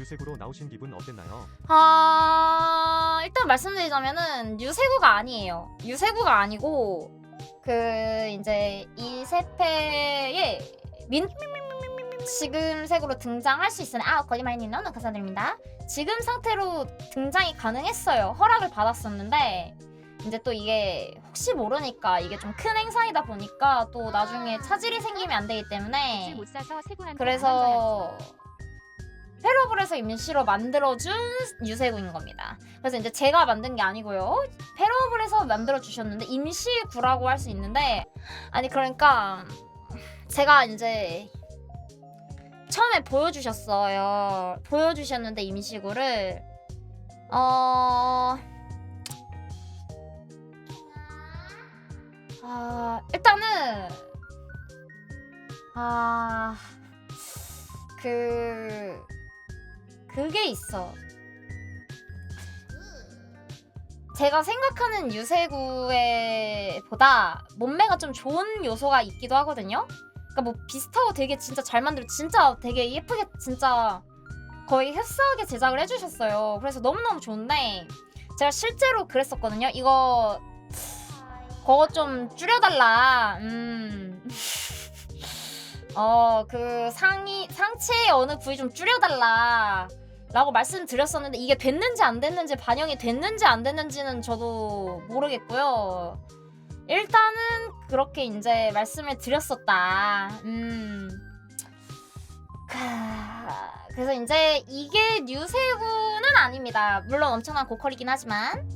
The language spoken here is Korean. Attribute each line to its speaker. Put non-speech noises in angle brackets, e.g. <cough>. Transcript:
Speaker 1: 유색으로 나오신 기분 어땠나요?
Speaker 2: 아 일단 말씀드리자면은 유세구가 아니에요. 유세구가 아니고 그 이제 이 세페의 민 지금 색으로 등장할 수 있으니 아 거짓말님 너무 감사드립니다. 지금 상태로 등장이 가능했어요. 허락을 받았었는데 이제 또 이게 혹시 모르니까 이게 좀 큰 행사이다 보니까 또 나중에 차질이 생기면 안 되기 때문에 그래서 페로블에서 임시로 만들어준 유세구인 겁니다. 그래서 이제 제가 만든 게 아니고요. 페로블에서 만들어 주셨는데 임시구라고 할 수 있는데 아니 그러니까 제가 이제 처음에 보여주셨어요. 보여주셨는데 임시구를 어. 아 일단은 아. 그 그게 있어. 제가 생각하는 유세구의 보다 몸매가 좀 좋은 요소가 있기도 하거든요. 그러니까 뭐 비슷하고 되게 진짜 잘 만들고 진짜 되게 예쁘게 진짜 거의 흡사하게 제작을 해주셨어요. 그래서 너무너무 좋은데 제가 실제로 그랬었거든요. 이거 그거 좀 줄여달라. 음. <laughs> 어, 그 상의 상체의 어느 부위 좀 줄여달라. 라고 말씀드렸었는데 이게 됐는지 안 됐는지 반영이 됐는지 안 됐는지는 저도 모르겠고요. 일단은 그렇게 이제 말씀을 드렸었다. 음. 크, 그래서 이제 이게 뉴세구는 아닙니다. 물론 엄청난 고퀄이긴 하지만